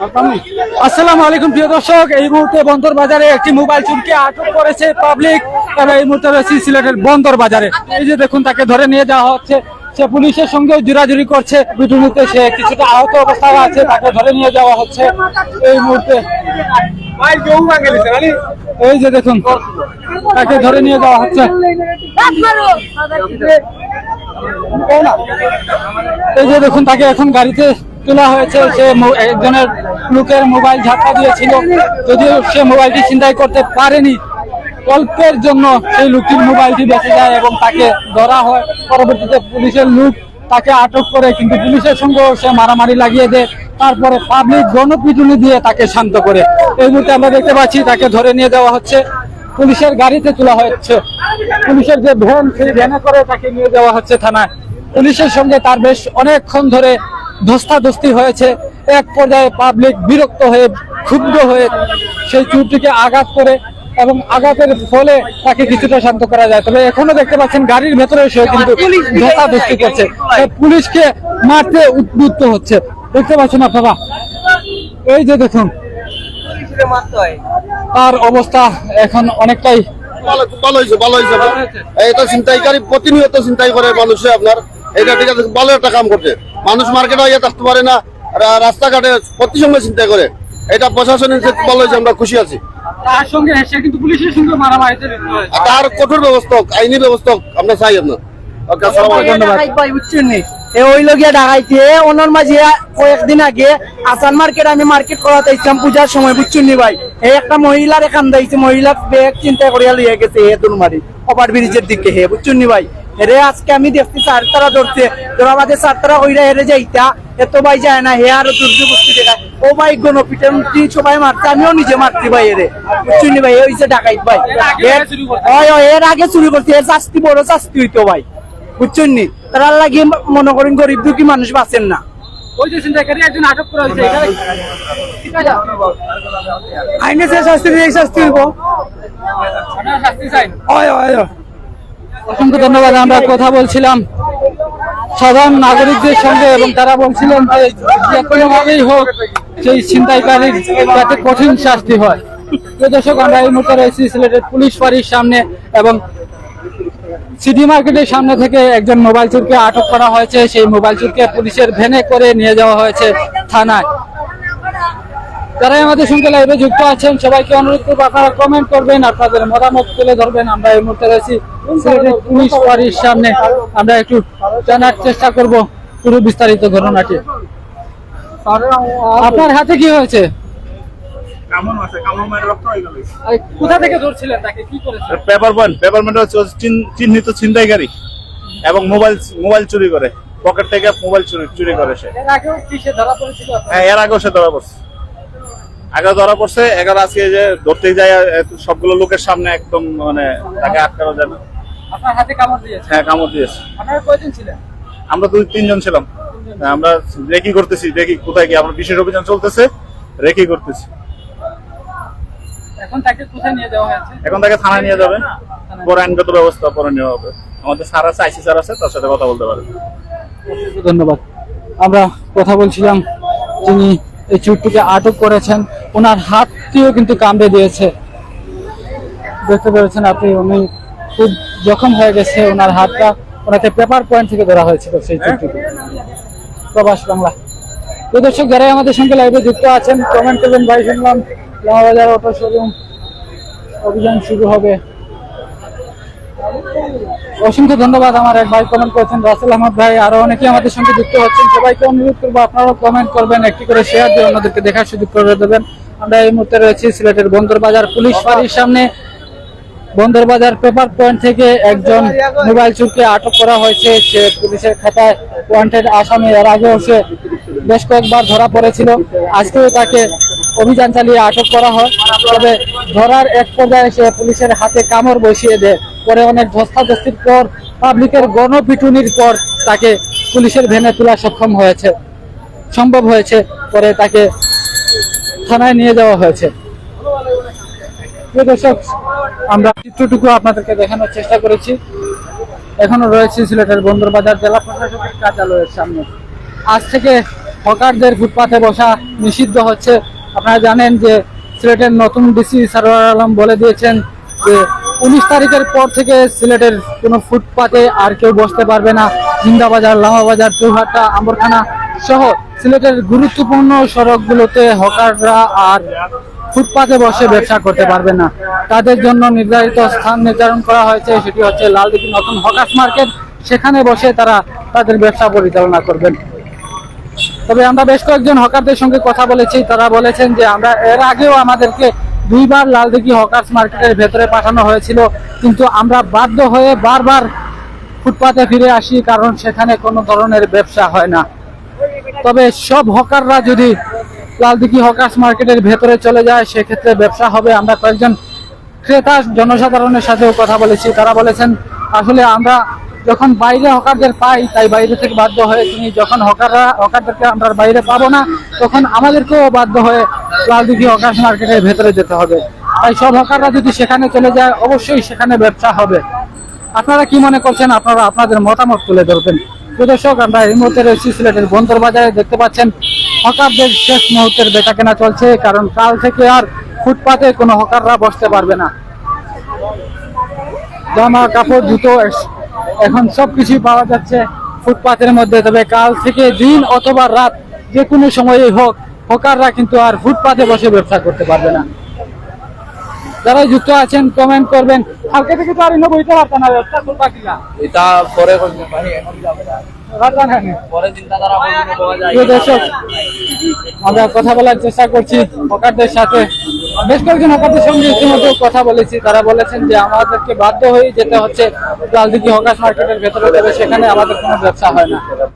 আসসালামু আলাইকুম প্রিয় দর্শক, এই মুহূর্তে বন্দর বাজারে একটি মোবাইল চুরকে আটক করেছে পাবলিক এবং এই মুহূর্তে রয়েছে সিলেটের বন্দর বাজারে। এই যে দেখুন, তাকে ধরে নিয়ে যাওয়া হচ্ছে। সে পুলিশের সঙ্গে জোরাজুরি করছে। পিটুনিতে সে কিছুটা আহত অবস্থায় আছে, তাকে ধরে নিয়ে যাওয়া হচ্ছে। এই মুহূর্তে এই যে দেখুন, তাকে ধরে নিয়ে যাওয়া হচ্ছে। এই যে দেখুন, তাকে এখন গাড়িতে তোলা হয়েছে, সে একজনের লোকের মোবাইল ঝাপটা দিয়েছিল। যদিও সে মোবাইলটি ছিনতাই করতে পারেনি, অল্পের জন্য সেই লোকটির মোবাইলটি বেঁচে যায় এবং তাকে ধরা হয়। পরবর্তীতে পুলিশের লোক তাকে আটক করে, কিন্তু পুলিশের সঙ্গেও সে মারামারি লাগিয়ে দেয়। তারপরে পাবলিক গণপিটুনি দিয়ে তাকে শান্ত করে। এই মুহূর্তে আমরা দেখতে পাচ্ছি তাকে ধরে নিয়ে যাওয়া হচ্ছে। পুলিশের গাড়িতে তোলা হচ্ছে পুলিশের যে ভ্যান, সেই ভ্যানে করে তাকে নিয়ে যাওয়া হচ্ছে থানায়। পুলিশের সঙ্গে তার বেশ অনেকক্ষণ ধরে ধস্তাধস্তি হয়েছে। এক পর্যায়ে পাবলিক বিরক্ত হয়ে ক্ষুব্ধ হয়ে সেই চুরটিকে আঘাত করে এবং আঘাতের ফলে তাকে কিছুটা শান্ত করা যায়। তবে এখনও দেখতে পাচ্ছেন গাড়ির ভেতরে সে কিন্তু ধস্তাধস্তি করছে। পুলিশকে মারতে উদ্বুদ্ধ হচ্ছে। দেখতে পাচ্ছেন আপনারা? এই যে দেখুন তার অবস্থা এখন অনেকটাই ভালো ভালো হয়েছে ভালো হয়েছে। এই তো চিন্তাইকারী প্রতিনিয়ত চিন্তাই করে মানুষে আপনার। এটা ঠিক আছে ভালো একটা কাম করছে। মানুষ মার্কেটে হয়ে থাকতে পারে না। রাস্তাঘাটে প্রতি সময় চিন্তা করে। এটা প্রশাসনের ক্ষেত্রে ভালো হয়েছে আমরা খুশি আছি। তার সঙ্গে কিন্তু পুলিশের সঙ্গে কঠোর ব্যবস্থা আইনি ব্যবস্থা আমরা চাই আপনার কয়েকদিন আগে আসান মার্কেট আমি মার্কেট করাতে ইসলাম পূজার সময় বুঝছেন নি ভাই? এই একটা মহিলার এখান দিয়েছে মহিলা ব্যাগ চিন্তা করিয়া লিয়ে গেছে হে দুলমারি। ওভার ব্রিজের দিকে হে বুঝছেন নি ভাই? এরে আজকে আমি দেখছি চার তারা ধরছে। তোরা বাদে চার তারা কইরা হেরে যাইতা এত ভাই যায় না হে আরও দুর্যোগ বস্তি দেখায়। ও ভাই গণপিটের সবাই মারছে আমিও নিজে মারছি ভাই এরে। বুঝছেন নি ভাই এই হইছে ডাকাইত ভাই। এর- ওই ওই, আগে চুরি করছে এর শাস্তি বড় শাস্তি হইতো ভাই। বুঝছেন? নি তারা লাগিয়ে মনে করেন গরিব দুঃখী মানুষ বাঁচেন না। ওই যে আইনে যে শাস্তি শাস্তি হইব। হয়। অসংখ্য ধন্যবাদ, আমরা কথা বলছিলাম সাধারণ নাগরিকদের সঙ্গে এবং তারা বলছিলেন যে কোনোভাবেই হোক সেই ছিনতাইকারীর যাতে কঠিন শাস্তি হয়। দর্শক, আমরা এই মুহূর্তে রয়েছি সিলেটের পুলিশ ফাঁড়ির সামনে এবং সিটি মার্কেটের সামনে থেকে একজন মোবাইল চুরকে আটক করা হয়েছে। সেই মোবাইল চুরকে পুলিশের ভ্যানে করে নিয়ে যাওয়া হয়েছে থানায়। যারা আমাদের সঙ্গে লাইভে যুক্ত আছেন সবাইকে অনুরোধ করব আপনারা কমেন্ট করবেন আপনাদের মতামত তুলে ধরবেন। আমরা এই মুহূর্তে রয়েছি সিলেটের পুলিশ ফাঁড়ির সামনে। আমরা একটু জানার চেষ্টা করব পুরো বিস্তারিত ঘটনাটি। আপনার হাতে কি হয়েছে? কোথা থেকে ধরছিলেন তাকে? কি করেছে পেপার পয়েন্ট পেপার পয়েন্ট চিহ্নিত ছিনতাইকারী এবং মোবাইল মোবাইল চুরি করে। পকেট থেকে মোবাইল চুরি চুরি করে সে। এর আগেও সে ধরা পড়েছিল? হ্যাঁ এর আগেও সে ধরা পড়ছে। আগে ধরা পড়ছে এগারো আজকে যে ধরতে যায় সবগুলো লোকের সামনে একদম মানে তাকে আটকানো যাবে আপনার হাতে কামড় দিয়েছে? হ্যাঁ কামড় দিয়েছে। আপনারা কয়জন ছিলেন? আমরা দুই তিনজন ছিলাম। আমরা রেকি করতেছি রেকি কোথায় কি আমরা বিশেষ অভিযান চলতেছে রেকি করতেছি। এখন তাকে কোথায় নিয়ে যাওয়া হয়েছে? এখন তাকে থানায় নিয়ে যাবে। পরে আইনগত ব্যবস্থা পরে নেওয়া হবে। আমাদের স্যার আছে আইসি স্যার আছে তার সাথে কথা বলতে পারে ধন্যবাদ। আমরা কথা বলছিলাম তিনি এই চুরটিকে আটক করেছেন ওনার হাতটিও কিন্তু কামড়ে দিয়েছে। দেখতে পেরেছেন আপনি উনি খুব জখম হয়ে গেছে ওনার হাতটা ওনাকে পেপার পয়েন্ট থেকে ধরা হয়েছিল সেই চুরটিকে প্রবাস বাংলা। তো দর্শক যারাই আমাদের সঙ্গে লাইভে যুক্ত আছেন কমেন্ট করবেন ভাই শুনলাম লামাবাজার অটো শোরুম অভিযান শুরু হবে। অসংখ্য ধন্যবাদ আমার এক ভাই কমেন্ট করেছেন রাসেল আহমদ ভাই আরও অনেকে আমাদের সঙ্গে যুক্ত হচ্ছেন। সবাইকে অনুরোধ করব আপনারাও কমেন্ট করবেন একটি করে শেয়ার দিয়ে অন্যদেরকে দেখার সুযোগ করে দেবেন। আমরা এই মুহূর্তে রয়েছি সিলেটের বন্দর বাজার পুলিশ ফাঁড়ির সামনে। বন্দর বাজার পেপার পয়েন্ট থেকে একজন মোবাইল চুরকে আটক করা হয়েছে। সে পুলিশের খাতায় ওয়ান্টেড আসামি। এর আগেও সে বেশ কয়েকবার ধরা পড়েছিল। আজকেও তাকে অভিযান চালিয়ে আটক করা হয়। তবে ধরার এক পর্যায়ে সে পুলিশের হাতে কামড় বসিয়ে দেয়। পরে অনেক ধস্তাধস্তির পর পাবলিকের গণপিটুনির পর তাকে পুলিশের ভেনে তোলা সক্ষম হয়েছে, সম্ভব হয়েছে। পরে তাকে থানায় নিয়ে যাওয়া হয়েছে। দর্শক, আমরা চিত্রটুকু আপনাদেরকে দেখানোর চেষ্টা করেছি। এখনও রয়েছে সিলেটের বন্দরবাজার জেলা প্রশাসকের কার্যালয়ের সামনে। আজ থেকে হকারদের ফুটপাথে বসা নিষিদ্ধ হচ্ছে। আপনারা জানেন যে সিলেটের নতুন ডিসি সারোয়ার আলম বলে দিয়েছেন যে উনিশ তারিখের পর থেকে সিলেটের কোনো ফুটপাতে আর কেউ বসতে পারবে না। জিন্দাবাজার লামাবাজার চৌহাট্টা, আম্বরখানা সহ সিলেটের গুরুত্বপূর্ণ সড়কগুলোতে হকাররা আর ফুটপাতে বসে ব্যবসা করতে পারবে না। তাদের জন্য নির্ধারিত স্থান নির্ধারণ করা হয়েছে। সেটি হচ্ছে লালদিঘি নতুন হকার্স মার্কেট। সেখানে বসে তারা তাদের ব্যবসা পরিচালনা করবেন। তবে আমরা বেশ কয়েকজন হকারদের সঙ্গে কথা বলেছি। তারা বলেছেন যে আমরা এর আগেও আমাদেরকে দুইবার লালদিঘি হকার্স মার্কেটের ভেতরে পাঠানো হয়েছিল। কিন্তু আমরা বাধ্য হয়ে বারবার ফুটপাতে ফিরে আসি, কারণ সেখানে কোনো ধরনের ব্যবসা হয় না। তবে সব হকাররা যদি লালদিঘি হকার্স মার্কেটের ভেতরে চলে যায়, সেক্ষেত্রে ব্যবসা হবে। আমরা কয়েকজন ক্রেতা, জনসাধারণের সাথেও কথা বলেছি। তারা বলেছেন, আসলে আমরা যখন বাইরে হকারদের পাই, তাই বাইরে থেকে বাধ্য হয়ে তিনি যখন হকাররা, হকারদেরকে আমরা বাইরে পাবো না, তখন আমাদেরকেও বাধ্য হয়ে লালদিঘি হকার্স মার্কেটের ভেতরে যেতে হবে। তাই সব হকাররা যদি সেখানে চলে যায়, অবশ্যই সেখানে ব্যবসা হবে। আপনারা কি মনে করছেন? আপনারা আপনাদের মতামত তুলে ধরবেন। প্রিয় দর্শক আমরা এই মুহূর্তে রয়েছি সিলেটের বন্দর বাজারে। দেখতে পাচ্ছেন, হকারদের শেষ মুহূর্তের বেচা কেনা চলছে, কারণ কাল থেকে আর ফুটপাতে কোনো হকাররা বসতে পারবে না। জামা, কাপড়, জুতো এখন সবকিছুই পাওয়া যাচ্ছে ফুটপাতের মধ্যে। তবে কাল থেকে দিন অথবা রাত, যে কোনো সময়ই হোক, হকাররা কিন্তু আর ফুটপাতে বসে ব্যবসা করতে পারবে না। যারা যুক্ত আছেন কমেন্ট করবেন। কালকে থেকে তো আর ইনো বইতে পারতাম না ব্যবসা করবা কিনা এটা পরে করবে ভাই এখন যাবে না। আমরা কথা বলার চেষ্টা করছি হকারদের সাথে। বেশ কয়েকজন হকারদের সঙ্গে ইতিমধ্যে কথা বলেছি। তারা বলেছেন যে আমাদেরকে বাধ্য হয়ে যেতে হচ্ছে। লালদিঘি হকার মার্কেটের ভেতরে তবে সেখানে আমাদের কোনো ব্যবসা হয় না।